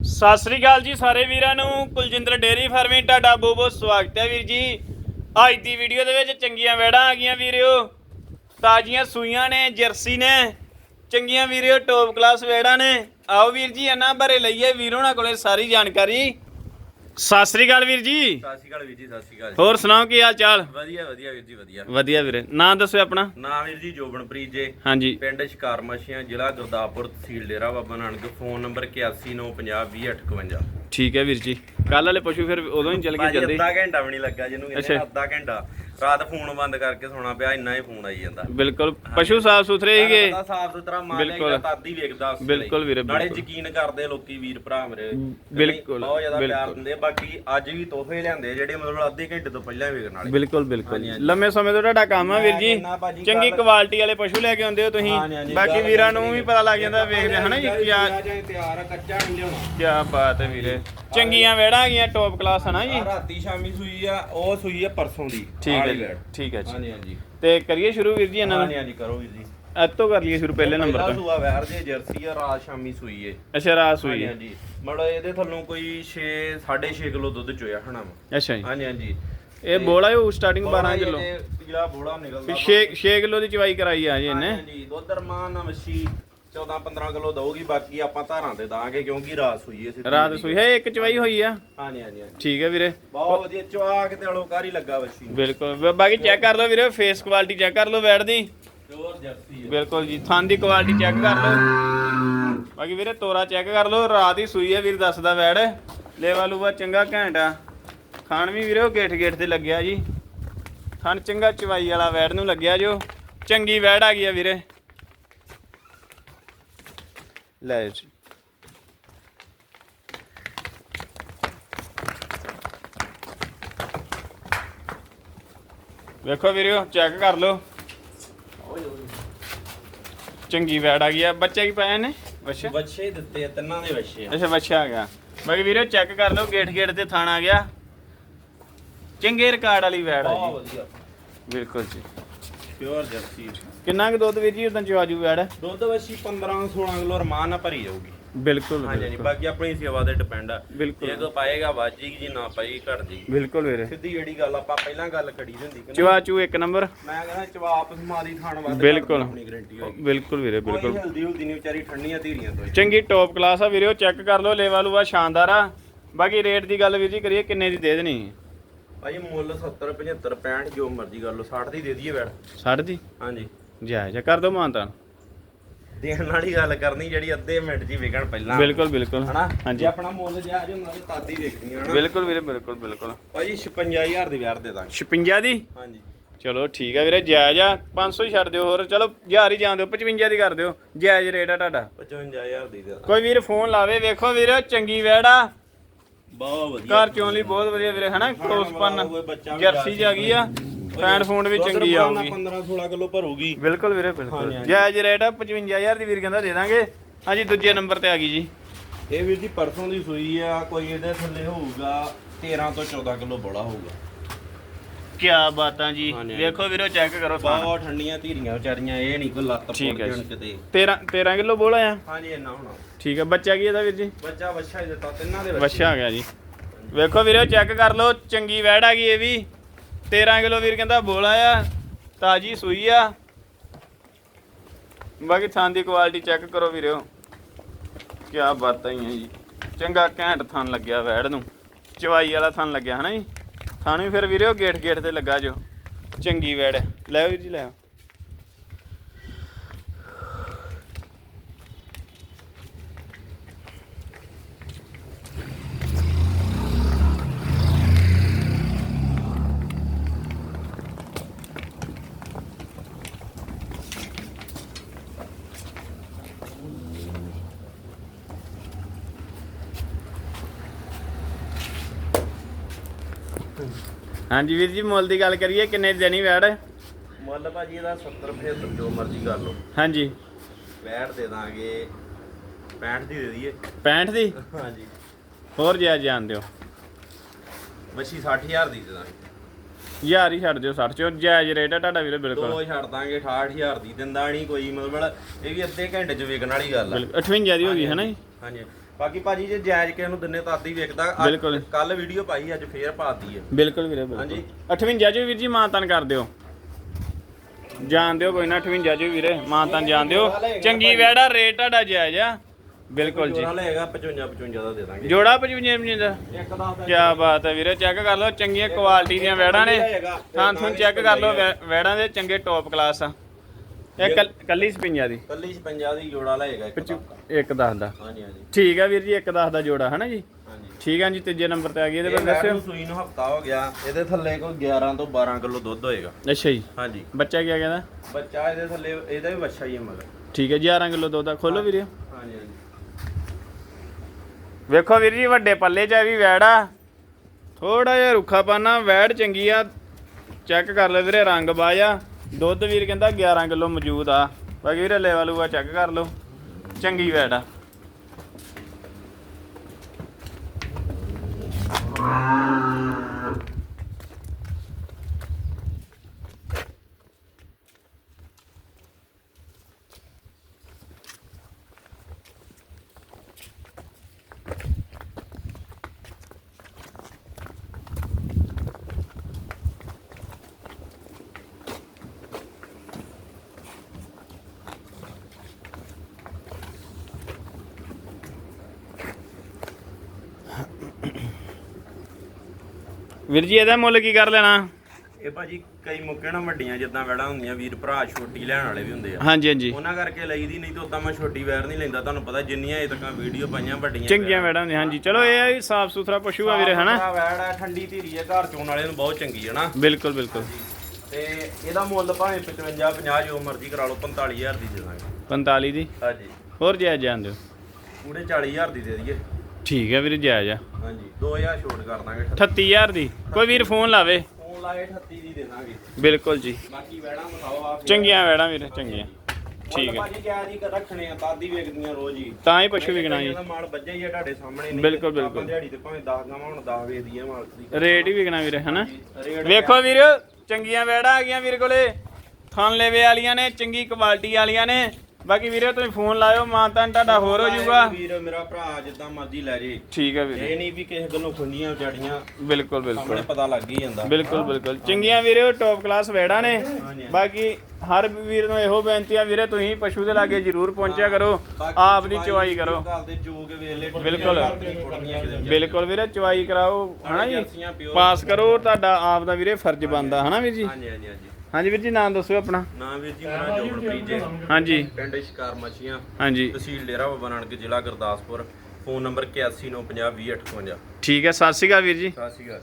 ਸਤਿ ਸ੍ਰੀ ਅਕਾਲ ਜੀ ਸਾਰੇ ਵੀਰਾਂ ਨੂੰ। ਕੁਲਜਿੰਦਰ ਡੇਰੀ ਫਾਰਮਿੰਗ, ਤੁਹਾਡਾ ਬਹੁਤ ਬਹੁਤ ਸਵਾਗਤ ਹੈ ਵੀਰ ਜੀ। ਅੱਜ ਦੀ ਵੀਡੀਓ ਦੇ ਵਿੱਚ ਚੰਗੀਆਂ ਵੈੜਾਂ ਆ ਗਈਆਂ ਵੀਰਿਓ। ਤਾਜ਼ੀਆਂ ਸੂਈਆਂ ਨੇ, ਜਰਸੀ ਨੇ। ਚੰਗੀਆਂ ਵੀਰਿਓ ਟੌਪ ਕਲਾਸ ਵੈੜਾਂ ਨੇ। ਆਓ ਵੀਰ ਜੀ, ਇਹਨਾਂ ਬਾਰੇ ਲਈਏ ਵੀਰ ਹੋਣਾ ਕੋਲੇ ਸਾਰੀ ਜਾਣਕਾਰੀ। ਸਤਿ ਸ੍ਰੀ ਅਕਾਲ ਵੀਰ ਜੀ। ਸਤਿ ਸ਼੍ਰੀ ਅਕਾਲ ਵੀਰ ਜੀ ਸਤਿ ਸ਼੍ਰੀ ਅਕਾਲ ਜੀ। ਹੋਰ ਸੁਣਾਓ ਕੀ ਹਾਲ ਚਾਲ? ਵਧੀਆ ਵਧੀਆ ਵੀਰ ਜੀ ਵਧੀਆ। ਵਧੀਆ ਵੀਰੇ। ਨਾਂ ਦੱਸੋ ਆਪਣਾ। ਨਾਮ ਵੀਰ ਜੀ ਜੋਬਨਪ੍ਰੀਤ ਜੇ। ਹਾਂਜੀ। ਪਿੰਡ ਸ਼ਿਕਾਰ ਮੱਛੀਆਂ ਜ਼ਿਲ੍ਹਾ ਗੁਰਦਾਸਪੁਰ ਤਹਿਸੀਲ ਡੇਰਾ ਬਾਬਾ ਨਾਨਕ ਫੋਨ ਨੰਬਰ 8195020851 ਠੀਕ ਹੈ ਵੀਰ ਜੀ। ਕੱਲ ਵਾਲੇ ਪਸ਼ੂ ਫਿਰ ਉਦੋਂ ਹੀ ਚੱਲ ਗਏ ਭਾਜੀ ਜਲਦੀ। ਅੱਧਾ ਘੰਟਾ ਵੀ ਨਹੀਂ ਲੱਗਾ ਜਿਹਨੂੰ ਕਹਿੰਦੇ ਅੱਛਾ। ਆ, ਅੱਧਾ ਘੰਟਾ। ਰਾਤ ਫੋਨ ਬੰਦ ਕਰਕੇ ਸੋਣਾ ਪਿਆ ਇੰਨਾ ਹੀ ਫੋਨ ਆਈ ਜਾਂਦਾ ਬਿਲਕੁਲ ਪਸ਼ੂ ਸਾਫ਼ ਸੁਥਰੇ ਸੀਗੇ ਸਾਫ਼ ਸੁਥਰਾ ਮਾਲ ਬਿਲਕੁਲ। ਹੈ ਤਦ ਹੀ ਵੇਖਦਾ ਉਸ ਬਿਲਕੁਲ ਵੀਰੇ, ਨਾਲੇ ਬਿਲਕੁਲ। ਯਕੀਨ ਕਰਦੇ ਲੋਕੀ ਵੀਰ ਭਰਾ ਮੇਰੇ ਬਿਲਕੁਲ, ਬਹੁਤ ਜ਼ਿਆਦਾ ਪਿਆਰ ਬਿਲਕੁਲ। ਦਿੰਦੇ ਬਾਕੀ ਅੱਜ ਵੀ ਤੋਹਫੇ ਲਿਆਂਦੇ ਜਿਹੜੇ ਮਤਲਬ ਅੱਧੇ ਘੰਟੇ ਤੋਂ ਪਹਿਲਾਂ ਵੇਖਣ ਵਾਲੇ ਬਿਲਕੁਲ ਬਿਲਕੁਲ ਹਾਂਜੀ, ਹਾਂਜੀ। ਲੰਮੇ ਸਮੇਂ ਤੋਂ ਤੁਹਾਡਾ ਕੰਮ ਆ ਵੀਰ ਜੀ ਮੈਂ ਕਹਿੰਦਾ ਭਾਜੀ ਚੰਗੀ ਗੱਲ- ਕੁਆਲਿਟੀ ਵਾਲੇ ਪਸ਼ੂ ਲੈ ਕੇ ਆਉਂਦੇ ਹੋ ਤੁਸੀਂ ਹਾਂਜੀ, ਬਾਕੀ ਗੱਲ ਵੀਰਾਂ ਨੂੰ ਵੀ ਹੈ। ਪਤਾ ਲੱਗ ਜਾਂਦਾ ਵੇਖਦੇ ਹਨਾ ਜੀ ਕੀ ਤਿਆਰ ਆ ਕੱਚਾ ਨਹੀਂ ਲਿਆਉਣਾ ਕੀ ਬਾਤ ਹੈ ਵੀਰੇ ਚੰਗੀਆਂ ਵੇੜਾਂ ਹੈਗੀਆਂ ਟੌਪ ਕਲਾਸ ਹਨਾ ਜੀ? ਰਾਤੀ ਸ਼ਾਮੀ ਸੂਈ ਆ ਉਹ ਸੂਈ ਆ ਪਰਸੋਂ ਦੀ ਠੀਕ ਹੈ ਜੀ ਠੀਕ ਹੈ ਜੀ। ਹਾਂਜੀ ਹਾਂਜੀ। ਤੇ ਕਰੀਏ ਸ਼ੁਰੂ ਵੀਰ ਜੀ ਇਹਨਾਂ ਹਾਂਜੀ ਨੂੰ? ਹਾਂਜੀ ਕਰੋ ਵੀਰ ਜੀ। ਅੱਜ ਤੋਂ ਕਰ ਲਈਏ ਸ਼ੁਰੂ ਪਹਿਲੇ ਨੰਬਰ ਪਹਿਲਾ ਤੋਂ। ਸੂਆ ਵੈਰ ਦੇ ਜਰਸੀ ਆ ਰਾਤ ਸ਼ਾਮੀ ਸੂਈ ਏ। ਅੱਛਾ ਰਾਸ ਹਾਂਜੀ ਹੋਈ ਹੈ ਹਾਂਜੀ। ਮਤਲਬ ਇਹਦੇ ਥੱਲੋਂ ਕੋਈ 6 6.5 ਕਿਲੋ ਦੁੱਧ ਚੋਇਆ ਹਣਾ ਅੱਛਾ ਜੀ। ਹਾਂਜੀ ਹਾਂਜੀ। ਇਹ ਬੋਲਾ ਉਹ ਸਟਾਰਟਿੰਗ 12 ਕਿਲੋ। ਪੀਲਾ ਬੋੜਾ ਨਿਕਲਦਾ 6 6 ਕਿਲੋ ਦੀ ਚਵਾਈ ਕਰਾਈ ਆ ਜੀ ਇਹਨੇ। ਹਾਂਜੀ। ਦੁੱਧ ਰਮਾਨ ਮੱਛੀ। 14 15 ਕਿਲੋ ਦਊਗੀ ਬਾਕੀ ਆਪਾਂ ਧਾਰਾਂ ਤੇ ਦਾਂਗੇ ਕਿਉਂਕਿ ਰਾਤ ਸੂਈ ਏ ਸਿੱਧੀ ਰਾਤ। ਸੂਈ ਹੈ ਇੱਕ ਚਵਾਈ ਹੋਈ ਆ? ਹਾਂਜੀ ਹਾਂਜੀ ਹਾਂਜੀ। ਠੀਕ ਹੈ ਵੀਰੇ। ਬਹੁਤ ਵਧੀਆ ਚਵਾ ਕੇ ਤੇ ਅਲੋਕਾਰ ਹੀ ਲੱਗਾ ਬੱਚੀ ਨੂੰ ਬਿਲਕੁਲ। ਬ- ਬਾਕੀ ਚੈੱਕ ਕਰ ਲਓ ਵੀਰੇ ਫੇਸ ਕੁਆਲਿਟੀ ਚੈੱਕ ਕਰ ਲਓ ਵੈੜ ਦੀ। ਪਿਓਰ ਜਰਸੀ ਆ। ਬਿਲਕੁਲ ਜੀ ਥਣ ਦੀ ਕੁਆਲਿਟੀ ਚੈੱਕ ਕਰ ਲਓ। ਬਾਕੀ ਵੀਰੇ ਤੋਰਾ ਚੈੱਕ ਕਰ ਲਓ ਰਾਤ ਹੀ ਸੂਈ ਹੈ ਵੀਰ ਦੱਸਦਾ ਵੈੜ ਲੇਵਾ ਲੂਵਾ ਚੰਗਾ ਘੈਂਟ ਆ। ਖਾਣ ਵੀ ਵੀਰੇ ਉਹ ਗੇਠ ਗੇਠ ਤੇ ਲੱਗਿਆ ਜੀ। ਥਣ ਚੰਗਾ ਚਵਾਈ ਵਾਲਾ ਵੈੜ ਨੂੰ ਲੱਗਿਆ ਜੋ। ਚੰਗੀ ਵੈੜ ਆ ਗਈ ਆ ਵੀਰੇ। ਲੈ ਜੀ ਵੇਖੋ ਵੀਰਿਓ ਚੈੱਕ ਕਰ ਲਓ। ਚੰਗੀ ਵੈੜ ਆ ਗਈ ਆ। ਬੱਚੇ ਕੀ ਪਾਇਆ ਨੇ? ਬੱਚਾ ਬੱਚੇ ਦਿੱਤੇ ਆ ਤਿੰਨਾਂ ਦੇ ਬੱਚੇ ਆ। ਅੱਛਾ ਬੱਚਾ ਆ ਗਿਆ। ਬਾਕੀ ਵੀਰੇ ਚੈੱਕ ਕਰ ਲਓ ਗੇਟ ਗੇਟ ਤੇ ਥਾਣ ਆ ਗਿਆ। ਚੰਗੇ ਰਿਕਾਰਡ ਵਾਲੀ ਵੈੜ ਆ ਬਹੁਤ ਜੀ। ਵਧੀਆ। ਬਿਲਕੁਲ ਜੀ। ਪਿਓਰ ਜਰਸੀ ਕਿੰਨਾ ਕੁ ਦੁੱਧ ਵੀਰ ਜੀ ਉਦੋਂ ਚਵਾਜੂ ਵੈੜ ਦੁੱਧ ਬੱਚੀ 15 16 ਕਿਲੋ ਰਮਾਨ ਨਾਲ ਭਰੀ ਜਾਊਗੀ। ਬਿਲਕੁਲ ਹਾਂਜੀ ਬਿਲਕੁਲ। ਬਾਕੀ ਆਪਣੀ ਸੇਵਾ ਤੇ ਡਿਪੈਂਡ ਆ। ਬਿਲਕੁਲ। ਜੇ ਕੋ ਪਾਏਗਾ ਵਾਜੇਗੀ ਜੀ ਨਾ ਪਾਈ ਘਟ ਜੀ ਬਿਲਕੁਲ ਵੀਰੇ। ਸਿੱਧੀ ਜਿਹੜੀ ਗੱਲ ਆਪਾਂ ਪਹਿਲਾਂ ਗੱਲ ਕਰੀ ਦੀ ਹੁੰਦੀ ਕਿ ਨਾ, ਚਵਾਚੂ ਇੱਕ ਨੰਬਰ। ਮੈਂ ਕਹਿੰਦਾ ਚਵਾਪ ਸਮਾਦੀ ਖਾਣ ਵਾਸਤੇ ਬਿਲਕੁਲ। ਆਪਣੀ ਗਾਰੰਟੀ ਹੋਏਗੀ। ਬਿਲਕੁਲ ਵੀਰੇ ਕੋਈ ਬਿਲਕੁਲ। ਹਲਦੀ ਹੁਲਦੀ ਨਹੀਂ ਵਿਚਾਰੀ ਠੰਡੀਆਂ ਧੀਰੀਆਂ ਤੋਂ। ਹੀ। ਚੰਗੀ ਟੌਪ ਕਲਾਸ ਆ ਵੀਰੇ ਉਹ ਚੈੱਕ ਕਰ ਲਓ ਲੇਵਾ ਲੂਵਾ ਸ਼ਾਨਦਾਰ ਆ। ਬਾਕੀ ਰੇਟ ਦੀ ਗੱਲ ਵੀਰ ਜੀ ਕਰੀਏ ਕਿੰਨੇ ਦੀ ਦੇ ਦੇਣੀ? ਭਾਜੀ ਮੁੱਲ 70 75 65 ਜੋ ਮਰਜ਼ੀ ਕਰ ਲਓ 60 ਦੀ ਦੇ ਦਈਏ ਬੈਠ। 60 ਦੀ? ਹਾਂਜੀ। ਜਾਇਜ਼ ਆ ਕਰ ਦੋ ਮਾਨਤਾ ਦੇਣ ਵਾਲੀ ਗੱਲ ਕਰਨੀ ਜਿਹੜੀ ਅੱਧੇ ਮਿੰਟ ਜੀ ਵਿਕਣ ਪਹਿਲਾਂ। ਬਿਲਕੁਲ ਬਿਲਕੁਲ। ਹਨਾ? ਹਾਂਜੀ। ਜੇ ਆਪਣਾ ਮੁੱਲ ਜਿਆ ਜੇ ਉਹਨਾਂ ਦੇ ਤਾਦੀ ਵੇਖਣੀ ਹਨਾ? ਬਿਲਕੁਲ ਵੀਰੇ ਬਿਲਕੁਲ ਬਿਲਕੁਲ। ਭਾਜੀ 56000 ਦੀ ਵਿਆਹ ਦੇ ਦਾਂਗੇ। 56 ਦੀ? ਹਾਂਜੀ। ਚਲੋ ਠੀਕ ਆ ਵੀਰੇ ਜਾਇਜ਼ ਆ। 500 ਹੀ ਛੱਡ ਦਿਓ ਹੋਰ। ਚਲੋ 1000 ਹੀ ਜਾਣ ਦਿਓ 55 ਦੀ ਕਰ ਦਿਓ। ਜਾਇਜ਼ ਰੇਟ ਆ ਤੁਹਾਡਾ। 55000 ਦੀ ਦੇ ਕੋਈ ਵੀਰ ਫੋਨ ਲਾਵੇ ਵੇਖੋ ਵੀਰੇ ਚੰਗੀ ਵੈੜ ਆ। ਬਹੁਤ ਵਧੀਆ। ਘਰ ਚੋਂ ਲਈ ਬਹੁਤ ਵਧੀਆ ਵੀਰੇ ਹਨਾ? ਕ੍ਰੋਸਪਨ ਜਰਸੀ ਆ ਗਈ ਆ। ਫੈਨ ਫੂਡ ਵੀ ਚੰਗੀ ਆਊਗੀ 15 16 ਕਿਲੋ ਭਰੂਗੀ। ਬਿਲਕੁਲ ਵੀਰੇ ਬਿਲਕੁਲ। ਜਾਇਜ਼ ਰੇਟ ਆ 55000 ਦੀ ਵੀਰ ਕਹਿੰਦਾ ਦੇ ਦਾਂਗੇ। ਹਾਂਜੀ ਦੂਜੇ ਨੰਬਰ ਤੇ ਆ ਗਈ ਜੀ। ਇਹ ਵੀਰ ਜੀ ਪਰਸੋਂ ਦੀ ਸੂਈ ਆ ਕੋਈ ਇਹਦੇ ਥੱਲੇ ਹੋਊਗਾ 13 ਤੋਂ 14 ਕਿਲੋ ਬੜਾ ਹੋਊਗਾ। ਕੀ ਬਾਤਾਂ ਜੀ। ਵੇਖੋ ਵੀਰੋ ਚੈੱਕ ਕਰੋ। ਬਹੁਤ ਠੰਡੀਆਂ ਧੀਰੀਆਂ ਵਿਚਾਰੀਆਂ ਇਹ ਨਹੀਂ ਕੋਈ ਲੱਤ ਪੁੱਟ ਹੈ ਜਾਣ। ਕਿਤੇ। 13 13 ਕਿਲੋ ਬੋਲਾ ਆ ਹਾਂਜੀ ਇੰਨਾ ਹੋਣਾ। ਠੀਕ ਆ ਬੱਚਾ ਕੀ ਇਹਦਾ ਵੀਰ ਜੀ? ਬੱਚਾ ਬੱਚਾ ਹੀ ਦਿੱਤਾ ਤਿੰਨਾਂ ਦੇ ਵੱਛਾ ਆ ਗਿਆ ਜੀ। ਵੇਖੋ ਵੀਰੋ ਚੈੱਕ ਕਰ ਲਓ ਚੰਗੀ ਵੈੜ ਆ ਗਈ ਇਹ ਵੀ। 13 ਕਿਲੋ ਵੀਰ ਕਹਿੰਦਾ ਬੋਲਾ ਆ ਤਾਜੀ ਸੂਈ ਆ। ਬਾਕੀ ਥਾਂ ਦੀ ਕੁਆਲਿਟੀ ਚੈੱਕ ਕਰੋ ਵੀਰੋ। ਕੀ ਬਾਤਾਂ ਹੀ ਆ ਜੀ। ਚੰਗਾ ਘੈਂਟ ਥਣ ਲੱਗਿਆ ਵੈੜ ਨੂੰ। ਚਵਾਈ ਵਾਲਾ ਥਣ ਲੱਗਿਆ, ਹਨਾ ਜੀ? ਥਣ ਵੀ ਫਿਰ ਵੀਰੋ ਗੇਟ ਗੇਟ ਤੇ ਲੱਗਾ ਜੋ। ਚੰਗੀ ਵੈੜ। ਹੈ। ਲੈ ਆਓ ਜੀ, ਲੈ ਹਾਂਜੀ ਵੀਰ ਜੀ ਮੁੱਲ ਦੀ ਗੱਲ ਕਰੀਏ ਕਿੰਨੇ ਦੀ ਦੇਣੀ ਵੈੜ? ਮੁੱਲ ਭਾਜੀ ਇਹਦਾ 70 75 ਜੋ ਮਰਜ਼ੀ ਕਰ ਲਓ। ਹਾਂਜੀ। ਬੈਠ ਦੇ ਦਾਂਗੇ। 65 ਦੀ ਦੇ ਦਈਏ। 65 ਦੀ? ਹਾਂਜੀ। ਹੋਰ ਜਿਆ ਜਾਣ ਦਿਓ। ਮੱਛੀ 60000 ਦੀ ਦੇ ਦਾਂਗੇ। ਯਾਰ ਹੀ ਛੱਡ ਦਿਓ 60 ਚੋਂ ਜਾਇਜ਼ ਰੇਟ ਆ ਤੁਹਾਡਾ ਵੀਰੇ ਬਿਲਕੁਲ। ਦੋ ਛੱਡ ਦਾਂਗੇ 68000 ਦੀ। ਦਿੰਦਾ ਨਹੀਂ ਕੋਈ ਮਤਲਬ ਇਹ ਵੀ ਅੱਧੇ ਘੰਟੇ ਚ ਵਿਕਣ ਵਾਲੀ ਗੱਲ ਆ। ਬਿਲਕੁਲ 58 ਦੀ ਹੋ ਗਈ ਹੈ ਨਾ ਜੀ? ਹਾਂਜੀ। ਬਾਕੀ ਭਾਜੀ ਜੇ ਜਾਇਜ਼ ਕਿਸੇ ਨੂੰ ਦਿੰਨੇ ਤਾਂ ਆਦੀ ਵੇਖਦਾ ਬਿਲਕੁਲ। ਕੱਲ ਵੀਡੀਓ ਪਾਈ ਅੱਜ ਫੇਰ ਪਾਤੀ ਹੈ ਬਿਲਕੁਲ ਵੀਰੇ ਬਿਲਕੁਲ। ਹਾਂਜੀ। 58 ਜੋ ਵੀਰ ਜੀ ਮਾਨਤਨ ਕਰ ਦਿਓ। ਜਾਣ ਦਿਓ ਕੋਈ ਨਾ 58 ਜੋ ਵੀਰੇ ਮਾਨਤਨ ਜਾਣ ਦਿਓ। ਚੰਗੀ ਵੈੜਾ ਰੇਟ ਤੁਹਾਡਾ ਜਾਇਜ਼ ਆ। ਬਿਲਕੁਲ ਜੀ। ਜੋੜਾ ਲਏਗਾ 55 55 ਦਾ ਦੇ ਦਾਂਗੇ। ਜੋੜਾ 55 55 ਦਾ? ਇੱਕ ਦਾ ਕੀ ਬਾਤ ਹੈ ਵੀਰੇ ਚੈੱਕ ਕਰ ਲਓ ਚੰਗੀਆਂ ਕੁਆਲਿਟੀ ਦੀਆਂ ਵੈੜਾਂ ਨੇ। ਥਾਂ ਥੂੰ ਚੈੱਕ ਕਰ ਲਓ ਵੈ- ਵੈੜਾਂ ਦੇ ਚੰਗੇ ਟੌਪ ਕਲਾਸ ਆ। ਇਹ ਕੱਲ- ਕੱਲੀ ਸਪਿੰਜਾ ਦੀ? ਕੱਲੀ 55 ਦੀ ਜੋੜਾ ਲਏਗਾ ਇੱਕ ਦਾ। ਇੱਕ ਦੱਸ ਦਾ। ਹਾਂਜੀ ਹਾਂਜੀ। ਠੀਕ ਆ ਵੀਰ ਜੀ ਇੱਕ ਦੱਸ ਦਾ ਜੋੜਾ ਹੈ ਨਾ ਜੀ? ਹਾਂਜੀ। ਠੀਕ ਆ ਜੀ ਤੀਜੇ ਨੰਬਰ ਤੇ ਆ ਗਈ ਇਹਦੇ ਇਹ ਬਾਰੇ ਦੱਸਿਓ। ਸੂਈ ਨੂੰ ਹਫਤਾ ਹੋ ਗਿਆ। ਇਹਦੇ ਥੱਲੇ ਕੋਈ 11 ਤੋਂ 12 ਕਿਲੋ ਦੁੱਧ ਹੋਏਗਾ। ਅੱਛਾ ਜੀ। ਹਾਂਜੀ। ਬੱਚਾ ਕੀ ਕਹਿੰਦਾ? ਬੱਚਾ ਇਹਦੇ ਥੱਲੇ ਇਹਦਾ ਵੀ ਬੱਚਾ ਹੀ ਹੈ ਮਗਰ। ਠੀਕ ਹੈ 11 ਕਿਲੋ ਦੁੱਧ ਆ। ਖੋਲੋ ਵੀਰੇ। ਹਾਂਜੀ ਹਾਂਜੀ। ਵੇਖੋ ਵੀਰ ਜੀ ਵੱਡੇ ਪੱਲੇ 'ਚ ਆ ਵੀ ਵੈੜ ਆ। ਥੋੜਾ ਜਿਹਾ ਰੁੱਖਾ ਪਾਣਾ ਵੈੜ ਚੰਗੀ ਆ। ਚੈੱਕ ਕਰ ਲਓ ਵੀਰੇ ਰੰਗ ਬਾਜ ਆ। ਦੁੱਧ ਵੀਰ ਕਹਿੰਦਾ 11 ਕਿਲੋ ਮੌਜੂਦ ਆ। ਬਾਕੀ ਵੀਰੇ ਲੈਵਲ ਆ ਚੈੱਕ ਕਰ ਲਓ। ਚੰਗੀ ਵੈਟ ਆ। ਵੀਰ ਜੀ ਇਹਦਾ ਮੁੱਲ ਕੀ ਕਰ ਲੈਣਾ? ਇਹ ਭਾਜੀ ਕਈ ਮੁੱਕੇ ਨਾ ਵੱਡੀਆਂ ਜਿੱਦਾਂ ਵੈੜਾਂ ਹੁੰਦੀਆਂ ਵੀਰ ਭਰਾ ਛੋਟੀ ਲੈਣ ਵਾਲੇ ਵੀ ਹੁੰਦੇ ਆ। ਹਾਂਜੀ ਹਾਂਜੀ। ਉਹਨਾਂ ਕਰਕੇ ਲਈਦੀ ਨਹੀਂ ਤਾਂ ਉਦਾਂ ਮੈਂ ਛੋਟੀ ਵੈਰ ਨਹੀਂ ਲੈਂਦਾ ਤੁਹਾਨੂੰ ਪਤਾ ਜਿੰਨੀਆਂ ਇਹ ਤੱਕਾਂ ਵੀਡੀਓ ਪਾਈਆਂ ਵੱਡੀਆਂ ਚੰਗੀਆਂ ਵੈੜਾਂ ਹੁੰਦੀਆਂ ਹਾਂਜੀ। ਚਲੋ ਇਹ ਆ ਵੀ ਸਾਫ਼ ਸੁਥਰਾ ਪਸ਼ੂ ਆ ਵੀਰੇ ਹਨਾ? ਸਾਫ਼ ਵੈੜ ਆ ਠੰਡੀ ਧੀਰੀ ਆ ਘਰ ਚੋਣ ਵਾਲੇ ਨੂੰ ਬਹੁਤ ਚੰਗੀ ਹੈ ਨਾ। ਬਿਲਕੁਲ ਬਿਲਕੁਲ। ਤੇ ਇਹਦਾ ਮੁੱਲ ਭਾਵੇਂ 55 50 ਜੋ ਮਰਜ਼ੀ ਕਰਾ ਲਓ 45000 ਦੀ ਦੇ ਦਾਂਗੇ। 45 ਦੀ? ਹਾਂਜੀ। ਹੋਰ ਜਾਇਜ਼ ਜਾਣ ਦਿਓ। ਪੂਰੇ 40000 ਦੀ ਦੇ ਦਈਏ। ਠੀਕ ਹੈ ਵੀਰੇ ਜਾਇਜ਼ ਆ। ਹਾਂਜੀ 2000 ਛੋਟ ਕਰ ਦਾਂਗੇ 38000 ਦੀ। ਕੋਈ ਵੀਰ ਫੋਨ ਲਾਵੇ। ਫੋਨ ਲਾਏ 38 ਦੀ ਦੇ ਦਾਂਗੇ। ਬਿਲਕੁਲ ਜੀ। ਬਾਕੀ ਵੈੜਾਂ ਮਖਾਓ ਆ ਚੰਗੀਆਂ ਵੈੜਾਂ ਵੀਰੇ ਚੰਗੀਆਂ। ਠੀਕ ਹੈ। ਭਾਜੀ ਕਿਆ ਜੀ ਰੱਖਣੇ ਆ ਤਾਦੀ ਵੇਚਦੀਆਂ ਰੋਜ਼ ਹੀ। ਤਾਂ ਹੀ ਪਸ਼ੂ ਵਿਕਣਾ ਜੀ ਮਾਲ ਵੱਜਾ ਹੀ ਆ ਤੁਹਾਡੇ ਸਾਹਮਣੇ ਨਹੀਂ। ਬਿਲਕੁਲ, ਬਿਲਕੁਲ। ਦਿਹਾੜੀ ਤੇ ਭਾਵੇਂ 10 ਗਾਵਾਂ ਹੁਣ 10 ਵੇਚਦੀਆਂ ਮਾਲ ਦੀ ਰੇਟ ਹੀ ਵਿਕਣਾ ਵੀਰੇ ਹਨਾ? ਵੇਖੋ ਵੀਰ ਚੰਗੀਆਂ ਵੈੜਾਂ ਆ ਗਈਆਂ ਵੀਰ ਕੋਲੇ। ਥਣ ਲੇਵੇ ਵਾਲੀਆਂ ਨੇ ਚੰਗੀ ਕੁਆਲਿਟੀ ਵਾਲੀਆਂ ਨੇ। ਬਾਕੀ ਵੀਰੇ ਤੁਸੀਂ ਫੋਨ ਲਾਇਓ ਮਾਂ ਤਾਂ ਤੁਹਾਡਾ ਹੋਰ ਹੋ ਜਾਊਗਾ। ਵੀਰ ਮੇਰਾ ਭਰਾ ਜਿੱਦਾਂ ਮਰਜ਼ੀ ਲੈ ਜੇ। ਠੀਕ ਹੈ ਵੀਰੇ। ਇਹ ਨਹੀਂ ਵੀ ਕਿਸੇ ਗੱਲੋਂ ਖੁੰਡੀਆਂ ਵਿਚਾੜੀਆਂ ਬਿਲਕੁਲ ਸਾਹਮਣੇ ਬਿਲਕੁਲ ਪਤਾ ਲੱਗ ਹੀ ਜਾਂਦਾ। ਬਿਲਕੁਲ ਬਿਲਕੁਲ। ਚੰਗੀਆਂ ਵੀਰੇ ਟੌਪ ਕਲਾਸ ਵੈੜਾਂ ਨੇ। ਬਾਕੀ ਹਰ ਵੀਰ ਨੂੰ ਇਹੋ ਬੇਨਤੀ ਆ ਵੀਰੇ ਤੁਸੀਂ ਪਸ਼ੂ ਦੇ ਲਾਗੇ ਜ਼ਰੂਰ ਪਹੁੰਚਿਆ ਕਰੋ। ਆਪ ਦੀ ਚਵਾਈ ਕਰੋ। ਵੇਲੇ ਬਿਲਕੁਲ। ਬਿਲਕੁਲ ਵੀਰੇ ਚਵਾਈ ਕਰਾਓ ਹਨਾ ਜੀ? ਪਾਸ ਕਰੋ ਤੁਹਾਡਾ ਆਪ ਦਾ ਵੀਰੇ ਫਰਜ਼ ਬਣਦਾ ਹਨਾ ਵੀਰ ਜੀ? ਹਾਂਜੀ ਹਾਂਜੀ ਹਾਂਜੀ। ਹਾਂਜੀ ਵੀਰ ਜੀ ਨਾਮ ਦੱਸੋ ਆਪਣਾ। ਨਾ ਵੀਰ ਜੀ ਮੇਰਾ ਜੋਗਨਪ੍ਰੀਤ ਜੀ। ਹਾਂਜੀ। ਪਿੰਡ ਸ਼ਿਕਾਰ ਮੱਛੀਆਂ ਹਾਂਜੀ। ਤਹਿਸੀਲ ਡੇਰਾ ਬਾਬਾ ਨਾਨਕ ਜ਼ਿਲ੍ਹਾ ਗੁਰਦਾਸਪੁਰ। ਫੋਨ ਨੰਬਰ 8195020858 ਠੀਕ ਹੈ ਸਤਿ ਸ਼੍ਰੀ ਅਕਾਲ ਵੀਰ ਜੀ। ਸਤਿ ਸ਼੍ਰੀ ਅਕਾਲ।